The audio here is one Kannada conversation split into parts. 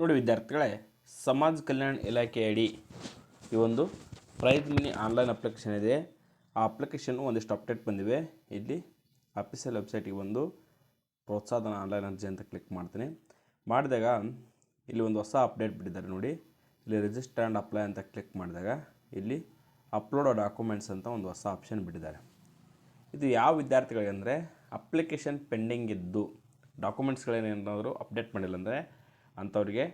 ನೋಡಿ ವಿದ್ಯಾರ್ಥಿಗಳೇ, ಸಮಾಜ ಕಲ್ಯಾಣ ಇಲಾಖೆ ಅಡಿ ಈ ಒಂದು ಪ್ರೈಸ್ ಮಿನಿ ಆನ್ಲೈನ್ ಅಪ್ಲಿಕೇಶನ್ ಇದೆ. ಆ ಅಪ್ಲಿಕೇಶನ್ ಒಂದಿಷ್ಟು ಅಪ್ಡೇಟ್ ಬಂದಿವೆ. ಇಲ್ಲಿ ಅಫಿಷಿಯಲ್ ವೆಬ್ಸೈಟಿಗೆ ಬಂದು ಪ್ರೋತ್ಸಾಹನ ಆನ್ಲೈನ್ ಅರ್ಜಿ ಅಂತ ಕ್ಲಿಕ್ ಮಾಡ್ತೀನಿ. ಮಾಡಿದಾಗ ಇಲ್ಲಿ ಒಂದು ಹೊಸ ಅಪ್ಡೇಟ್ ಬಿಟ್ಟಿದ್ದಾರೆ ನೋಡಿ. ಇಲ್ಲಿ ರಿಜಿಸ್ಟರ್ ಆ್ಯಂಡ್ ಅಪ್ಲೈ ಅಂತ ಕ್ಲಿಕ್ ಮಾಡಿದಾಗ ಇಲ್ಲಿ ಅಪ್ಲೋಡ್ ಡಾಕ್ಯುಮೆಂಟ್ಸ್ ಅಂತ ಒಂದು ಹೊಸ ಆಪ್ಷನ್ ಬಿಟ್ಟಿದ್ದಾರೆ. ಇದು ಯಾವ ವಿದ್ಯಾರ್ಥಿಗಳಿಗೆ ಅಂದರೆ ಅಪ್ಲಿಕೇಶನ್ ಪೆಂಡಿಂಗ್ ಇದ್ದು ಡಾಕ್ಯುಮೆಂಟ್ಸ್ಗಳೇನೇನಾದರೂ ಅಪ್ಡೇಟ್ ಮಾಡಿಲ್ಲ ಅಂದರೆ ಅಂಥವ್ರಿಗೆ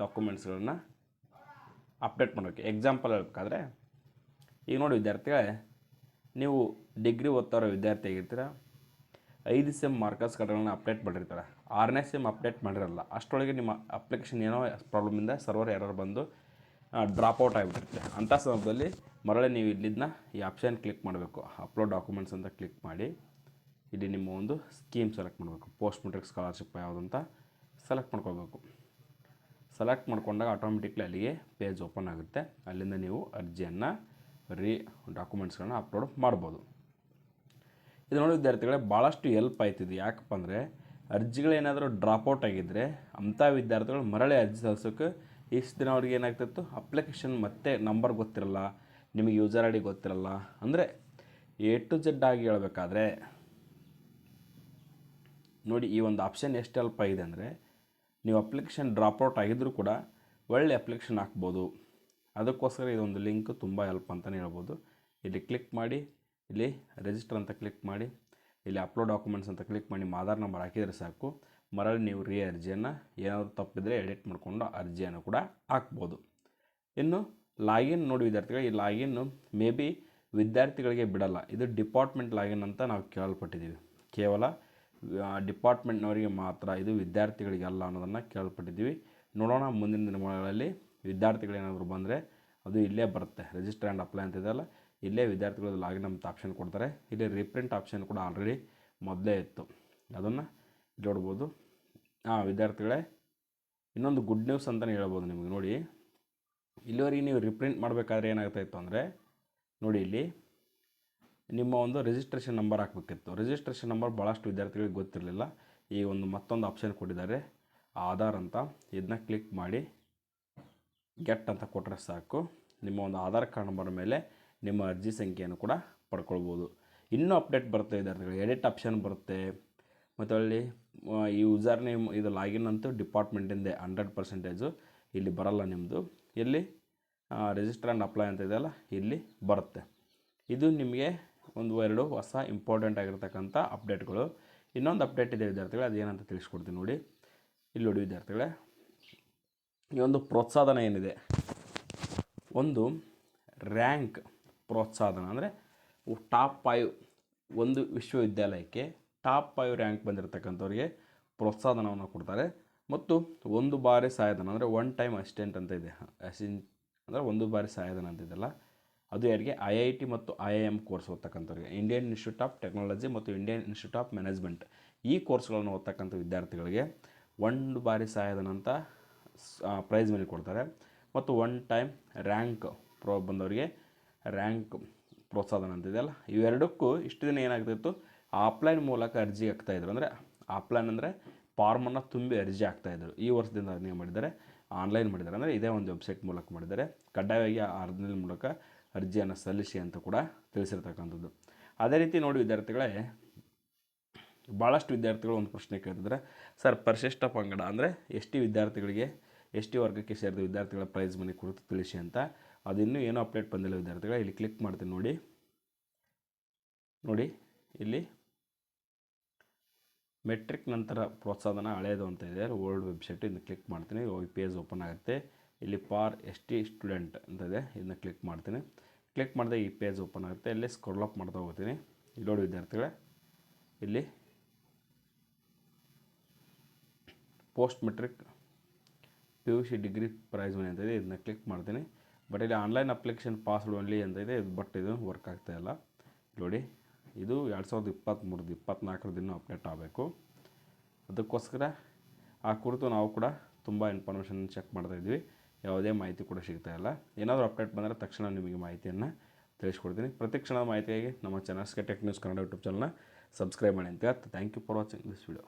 ಡಾಕ್ಯುಮೆಂಟ್ಸ್ಗಳನ್ನ ಅಪ್ಡೇಟ್ ಮಾಡಬೇಕು ಎಕ್ಸಾಂಪಲ್ ಹೇಳ್ಬೇಕಾದ್ರೆ, ಈಗ ನೋಡಿ ವಿದ್ಯಾರ್ಥಿಗಳೇ, ನೀವು ಡಿಗ್ರಿ ಓದ್ತಾರೋ ವಿದ್ಯಾರ್ಥಿ ಆಗಿರ್ತೀರ, ಐದು ಸೆಮ್ ಮಾರ್ಕರ್ಸ್ ಕಾರ್ಡ್ಗಳನ್ನ ಅಪ್ಡೇಟ್ ಮಾಡಿರ್ತಾರೆ. ಆರನೇ ಸೆಮ್ ಅಪ್ಡೇಟ್ ಮಾಡಿರಲ್ಲ, ಅಷ್ಟರೊಳಗೆ ನಿಮ್ಮ ಅಪ್ಲಿಕೇಶನ್ ಏನೋ ಪ್ರಾಬ್ಲಮಿಂದ ಸರ್ವರ್ ಎರರ್ ಬಂದು ಡ್ರಾಪ್ ಔಟ್ ಆಗಿಬಿಟ್ಟಿರುತ್ತೆ. ಅಂಥ ಸಂದರ್ಭದಲ್ಲಿ ಮರಳಿ ನೀವು ಇಲ್ಲಿದ್ದನ್ನ ಈ ಆಪ್ಷನ್ ಕ್ಲಿಕ್ ಮಾಡಬೇಕು. ಅಪ್ಲೋಡ್ ಡಾಕ್ಯುಮೆಂಟ್ಸ್ ಅಂತ ಕ್ಲಿಕ್ ಮಾಡಿ, ಇಲ್ಲಿ ನಿಮ್ಮ ಒಂದು ಸ್ಕೀಮ್ ಸೆಲೆಕ್ಟ್ ಮಾಡಬೇಕು. ಪೋಸ್ಟ್ ಮೆಟ್ರಿಕ್ ಸ್ಕಾಲರ್ಶಿಪ್ ಯಾವುದಂತ ಸೆಲೆಕ್ಟ್ ಮಾಡ್ಕೋಬೇಕು ಸೆಲೆಕ್ಟ್ ಮಾಡಿಕೊಂಡಾಗ ಆಟೋಮೆಟಿಕ್ಲಿ ಅಲ್ಲಿಗೆ ಪೇಜ್ ಓಪನ್ ಆಗುತ್ತೆ. ಅಲ್ಲಿಂದ ನೀವು ಅರ್ಜಿಯನ್ನು ರೀ ಡಾಕ್ಯುಮೆಂಟ್ಸ್ಗಳನ್ನ ಅಪ್ಲೋಡ್ ಮಾಡ್ಬೋದು. ಇದು ನೋಡಿ ವಿದ್ಯಾರ್ಥಿಗಳೇ ಭಾಳಷ್ಟು ಎಲ್ಪ್ ಆಯ್ತಿದೆ ಯಾಕಪ್ಪ ಅಂದರೆ ಅರ್ಜಿಗಳೇನಾದರೂ ಡ್ರಾಪ್ಔಟ್ ಆಗಿದ್ದರೆ ಅಂಥ ವಿದ್ಯಾರ್ಥಿಗಳು ಮರಳಿ ಅರ್ಜಿ ಸಲ್ಲಿಸೋಕೆ ಇಷ್ಟು ದಿನ ಅವ್ರಿಗೆ ಏನಾಗ್ತಿತ್ತು? ಅಪ್ಲಿಕೇಶನ್ ಮತ್ತೆ ನಂಬರ್ ಗೊತ್ತಿರಲ್ಲ, ನಿಮಗೆ ಯೂಸರ್ ಐ ಡಿ ಗೊತ್ತಿರಲ್ಲ. ಅಂದರೆ ಎ ಟು ಜೆಡ್ ಆಗಿ ಹೇಳಬೇಕಾದ್ರೆ, ನೋಡಿ ಈ ಒಂದು ಆಪ್ಷನ್ ಎಷ್ಟು ಹೆಲ್ಪ್ ಆಗಿದೆ ಅಂದರೆ ನೀವು ಅಪ್ಲಿಕೇಶನ್ ಡ್ರಾಪ್ಔಟ್ ಆಗಿದ್ದರೂ ಕೂಡ ಒಳ್ಳೆ ಅಪ್ಲಿಕೇಶನ್ ಹಾಕ್ಬೋದು. ಅದಕ್ಕೋಸ್ಕರ ಇದೊಂದು ಲಿಂಕ್ ತುಂಬ ಹೆಲ್ಪ್ ಅಂತಲೇ ಹೇಳ್ಬೋದು. ಇಲ್ಲಿ ಕ್ಲಿಕ್ ಮಾಡಿ, ಇಲ್ಲಿ ರಿಜಿಸ್ಟರ್ ಅಂತ ಕ್ಲಿಕ್ ಮಾಡಿ, ಇಲ್ಲಿ ಅಪ್ಲೋಡ್ ಡಾಕ್ಯುಮೆಂಟ್ಸ್ ಅಂತ ಕ್ಲಿಕ್ ಮಾಡಿ, ನಿಮ್ಮ ಆಧಾರ್ ನಂಬರ್ ಹಾಕಿದರೆ ಸಾಕು. ಮರಳಿ ನೀವು ರೀ ಅರ್ಜಿಯನ್ನು ಏನಾದರೂ ತಪ್ಪಿದರೆ ಎಡಿಟ್ ಮಾಡಿಕೊಂಡು ಅರ್ಜಿಯನ್ನು ಕೂಡ ಹಾಕ್ಬೋದು. ಇನ್ನು ಲಾಗಿನ್ ನೋಡಿ ವಿದ್ಯಾರ್ಥಿಗಳು, ಈ ಲಾಗಿನ್ನು ಮೇ ಬಿ ವಿದ್ಯಾರ್ಥಿಗಳಿಗೆ ಬಿಡಲ್ಲ. ಇದು ಡಿಪಾರ್ಟ್ಮೆಂಟ್ ಲಾಗಿನ್ ಅಂತ ನಾವು ಕೇಳಲ್ಪಟ್ಟಿದ್ದೀವಿ ಕೇವಲ ಡಿಪಾರ್ಟ್ಮೆಂಟ್ನವರಿಗೆ ಮಾತ್ರ ಇದು ವಿದ್ಯಾರ್ಥಿಗಳಿಗೆ ಅಲ್ಲ ಅನ್ನೋದನ್ನು ಕೇಳ್ಪಟ್ಟಿದ್ದೀವಿ. ನೋಡೋಣ ಮುಂದಿನ ದಿನಗಳಲ್ಲಿ ವಿದ್ಯಾರ್ಥಿಗಳೇನಾದರೂ ಬಂದರೆ ಅದು ಇಲ್ಲೇ ಬರುತ್ತೆ. ರಿಜಿಸ್ಟರ್ ಆ್ಯಂಡ್ ಅಪ್ಲೈ ಅಂತ ಇದೆಯಲ್ಲ, ಇಲ್ಲೇ ವಿದ್ಯಾರ್ಥಿಗಳು ಲಾಗಿನ್ ಅಂತ ಆಪ್ಷನ್ ಕೊಡ್ತಾರೆ. ಇಲ್ಲಿ ರೀಪ್ರಿಂಟ್ ಆಪ್ಷನ್ ಕೂಡ ಆಲ್ರೆಡಿ ಮೊದಲೇ ಇತ್ತು. ಅದನ್ನು ನೋಡ್ಬೋದು ಹಾಂ ವಿದ್ಯಾರ್ಥಿಗಳೇ, ಇನ್ನೊಂದು ಗುಡ್ ನ್ಯೂಸ್ ಅಂತಲೇ ಹೇಳ್ಬೋದು ನಿಮಗೆ. ನೋಡಿ, ಇಲ್ಲಿವರೆಗೆ ನೀವು ರಿಪ್ರಿಂಟ್ ಮಾಡಬೇಕಾದ್ರೆ ಏನಾಗ್ತಾಯಿತ್ತು ಅಂದರೆ, ನೋಡಿ ಇಲ್ಲಿ ನಿಮ್ಮ ಒಂದು ರಿಜಿಸ್ಟ್ರೇಷನ್ ನಂಬರ್ ಹಾಕಬೇಕಿತ್ತು. ರಿಜಿಸ್ಟ್ರೇಷನ್ ನಂಬರ್ ಭಾಳಷ್ಟು ವಿದ್ಯಾರ್ಥಿಗಳಿಗೆ ಗೊತ್ತಿರಲಿಲ್ಲ. ಈ ಒಂದು ಮತ್ತೊಂದು ಆಪ್ಷನ್ ಕೊಟ್ಟಿದ್ದಾರೆ. ಆಧಾರ್ ಅಂತ. ಇದನ್ನ ಕ್ಲಿಕ್ ಮಾಡಿ. ಗೆಟ್ ಅಂತ ಕೊಟ್ಟರೆ ಸಾಕು. ನಿಮ್ಮ ಒಂದು ಆಧಾರ್ ಕಾರ್ಡ್ ನಂಬರ್ ಮೇಲೆ ನಿಮ್ಮ ಅರ್ಜಿ ಸಂಖ್ಯೆಯನ್ನು ಕೂಡ ಪಡ್ಕೊಳ್ಬೋದು. ಇನ್ನೂ ಅಪ್ಡೇಟ್ ಬರುತ್ತೆ ವಿದ್ಯಾರ್ಥಿಗಳು. ಎಡಿಟ್ ಆಪ್ಷನ್ ಬರುತ್ತೆ. ಮತ್ತು ಅಲ್ಲಿ ಈ ಯೂಸರ್ ನೇಮ್ ಇದು ಲಾಗಿನ್ ಅಂತೂ ಡಿಪಾರ್ಟ್ಮೆಂಟಿಂದೆ ಹಂಡ್ರೆಡ್ ಪರ್ಸೆಂಟೇಜು ಇಲ್ಲಿ ಬರಲ್ಲ ನಿಮ್ಮದು ಇಲ್ಲಿ ರಿಜಿಸ್ಟರ್ ಆ್ಯಂಡ್ ಅಪ್ಲೈ ಅಂತ ಇದೆಯಲ್ಲ, ಇಲ್ಲಿ ಬರುತ್ತೆ. ಇದು ನಿಮಗೆ ಒಂದು, ಎರಡು ಹೊಸ ಇಂಪಾರ್ಟೆಂಟ್ ಆಗಿರ್ತಕ್ಕಂಥ ಅಪ್ಡೇಟ್ಗಳು ಇನ್ನೊಂದು ಅಪ್ಡೇಟ್ ಇದೆ ವಿದ್ಯಾರ್ಥಿಗಳು, ಅದೇನಂತ ತಿಳಿಸ್ಕೊಡ್ತೀನಿ ನೋಡಿ. ಇಲ್ಲಿ ನೋಡಿ ವಿದ್ಯಾರ್ಥಿಗಳೇ. ಈ ಒಂದು ಪ್ರೋತ್ಸಾಹನ ಏನಿದೆ? ಒಂದು ರ್ಯಾಂಕ್ ಪ್ರೋತ್ಸಾಹನ ಅಂದರೆ ಟಾಪ್ ಫೈವ್ ಒಂದು ವಿಶ್ವವಿದ್ಯಾಲಯಕ್ಕೆ ಟಾಪ್ ಫೈವ್ ರ್ಯಾಂಕ್ ಬಂದಿರತಕ್ಕಂಥವ್ರಿಗೆ ಪ್ರೋತ್ಸಾಹನವನ್ನು ಕೊಡ್ತಾರೆ. ಮತ್ತು ಒಂದು ಬಾರಿ ಸಹಾಯಧನ ಅಂದರೆ ಒನ್ ಟೈಮ್ ಅಸಿಸ್ಟೆಂಟ್ ಅಂತ ಇದೆ. ಅಸಿನ್ ಅಂದರೆ ಒಂದು ಬಾರಿ ಸಹಾಯಧನ ಅಂತ ಇದೆಯಲ್ಲ ಅದು ಯಾರಿಗೆ? ಐ ಐ ಟಿ ಮತ್ತು ಐ ಐ ಎಂ ಕೋರ್ಸ್ ಓದ್ತಕ್ಕಂಥವ್ರಿಗೆ. ಇಂಡಿಯನ್ ಇನ್ಸ್ಟಿಟ್ಯೂಟ್ ಆಫ್ ಟೆಕ್ನಾಲಜಿ ಮತ್ತು ಇಂಡಿಯನ್ ಇನ್ಸ್ಟಿಟ್ಯೂಟ್ ಆಫ್ ಮ್ಯಾನೇಜ್ಮೆಂಟ್ ಈ ಕೋರ್ಸ್ಗಳನ್ನು ಓದ್ತಕ್ಕಂಥ ವಿದ್ಯಾರ್ಥಿಗಳಿಗೆ ಒಂದು ಬಾರಿ ಸಹಾಯಧನ ಅಂತ ಪ್ರೈಸ್ ಮೇಲೆ ಕೊಡ್ತಾರೆ. ಮತ್ತು ಒನ್ ಟೈಮ್ ರ್ಯಾಂಕ್ ಪ್ರೋ ಬಂದವರಿಗೆ ರ್ಯಾಂಕ್ ಪ್ರೋತ್ಸಾಹನ ಅಂತಿದೆಯಲ್ಲ ಇವೆರಡಕ್ಕೂ ಇಷ್ಟು ದಿನ ಏನಾಗ್ತಿತ್ತು? ಆಫ್ಲೈನ್ ಮೂಲಕ ಅರ್ಜಿ ಹಾಕ್ತಾಯಿದ್ರು ಅಂದರೆ ಆಫ್ಲೈನ್ ಅಂದರೆ ಫಾರ್ಮನ್ನು ತುಂಬಿ ಅರ್ಜಿ ಹಾಕ್ತಾಯಿದ್ರು ಈ ವರ್ಷದಿಂದ ಅದನ್ನೇ ಮಾಡಿದ್ದಾರೆ? ಆನ್ಲೈನ್ ಮಾಡಿದ್ದಾರೆ. ಅಂದರೆ ಇದೇ ಒಂದು ವೆಬ್ಸೈಟ್ ಮೂಲಕ ಮಾಡಿದ್ದಾರೆ. ಕಡ್ಡಾಯವಾಗಿ ಆನ್ಲೈನ್ ಮೂಲಕ ಅರ್ಜಿಯನ್ನು ಸಲ್ಲಿಸಿ ಅಂತ ಕೂಡ ತಿಳಿಸಿರ್ತಕ್ಕಂಥದ್ದು. ಅದೇ ರೀತಿ ನೋಡಿ ವಿದ್ಯಾರ್ಥಿಗಳೇ ಭಾಳಷ್ಟು ವಿದ್ಯಾರ್ಥಿಗಳು ಒಂದು ಪ್ರಶ್ನೆ ಕೇಳ್ತಿದ್ರೆ ಸರ್, ಪರಿಶಿಷ್ಟ ಪಂಗಡ ಅಂದರೆ ಎಸ್ ಟಿ ವಿದ್ಯಾರ್ಥಿಗಳಿಗೆ ಎಸ್ ಟಿ ವರ್ಗಕ್ಕೆ ಸೇರಿದ ವಿದ್ಯಾರ್ಥಿಗಳ ಪ್ರೈಸ್ ಮನಿ ಕುರಿತು ತಿಳಿಸಿ ಅಂತ. ಅದಿನ್ನೂ ಏನೂ ಅಪ್ಡೇಟ್ ಬಂದಿಲ್ಲ ವಿದ್ಯಾರ್ಥಿಗಳು. ಇಲ್ಲಿ ಕ್ಲಿಕ್ ಮಾಡ್ತೀನಿ ನೋಡಿ. ನೋಡಿ, ಇಲ್ಲಿ ಮೆಟ್ರಿಕ್ ನಂತರ ಪ್ರೋತ್ಸಾಹನ ಹಳೆಯದು ಅಂತ ಇದೆ. ಓಲ್ಡ್ ವೆಬ್ಸೈಟ್ ಇನ್ನು ಕ್ಲಿಕ್ ಮಾಡ್ತೀನಿ. ಹೋಗಿ ಪೇಜ್ ಓಪನ್ ಆಗುತ್ತೆ. ಇಲ್ಲಿ ಪಾರ್ ಎಸ್ ಟಿ ಸ್ಟೂಡೆಂಟ್ ಅಂತ ಇದೆ ಇದನ್ನ ಕ್ಲಿಕ್ ಮಾಡ್ತೀನಿ. ಕ್ಲಿಕ್ ಮಾಡಿದೆ ಈ ಪೇಜ್ ಓಪನ್ ಆಗುತ್ತೆ. ಇಲ್ಲಿ ಸ್ಕ್ರೋಲ್ ಅಪ್ ಮಾಡ್ತಾ ಹೋಗ್ತೀನಿ. ಇಲ್ಲಿ ವಿದ್ಯಾರ್ಥಿಗಳೇ. ಇಲ್ಲಿ post matric P U C degree prize money ಅಂತ ಇದೆ ಇದನ್ನ ಕ್ಲಿಕ್ ಮಾಡ್ತೀನಿ. ಬಟ್ ಇಲ್ಲಿ ಆನ್ಲೈನ್ ಅಪ್ಲಿಕೇಶನ್ ಪಾಸ್ವರ್ಡ್ ಓನ್ಲಿ ಅಂತ ಇದೆ ಬಟ್ ಇದು ವರ್ಕ್ ಆಗ್ತಾ ಇಲ್ಲ. ನೋಡಿ, ಇದು ಎರಡು ಸಾವಿರದ ಇಪ್ಪತ್ತ್ಮೂರದ್ದು ಇಪ್ಪತ್ನಾಲ್ಕರ ದಿನ ಅಪ್ಡೇಟ್ ಆಗಬೇಕು. ಅದಕ್ಕೋಸ್ಕರ ಆ ಕುರಿತು ನಾವು ಕೂಡ ತುಂಬ ಇನ್ಫಾರ್ಮೇಷನ್ ಚೆಕ್ ಮಾಡ್ತಾಯಿದ್ವಿ ಯಾವುದೇ ಮಾಹಿತಿ ಕೂಡ ಸಿಗ್ತಾ ಇಲ್ಲ. ಏನಾದರೂ ಅಪ್ಡೇಟ್ ಬಂದರೆ ತಕ್ಷಣ ನಿಮಗೆ ಮಾಹಿತಿಯನ್ನು ತಿಳಿಸ್ಕೊಡ್ತೀನಿ. ಪ್ರತಿ ಕ್ಷಣದ ಮಾಹಿತಿಯಾಗಿ ನಮ್ಮ ಚಾನಲ್ಸ್ಗೆ ಟೆಕ್ ನ್ಯೂಸ್ ಕನ್ನಡ ಯೂಟ್ಯೂಬ್ ಚಾನಲ್ನ ಸಬ್ಸ್ಕ್ರೈಬ್ ಮಾಡಿ ಅಂತ thank you for watching this video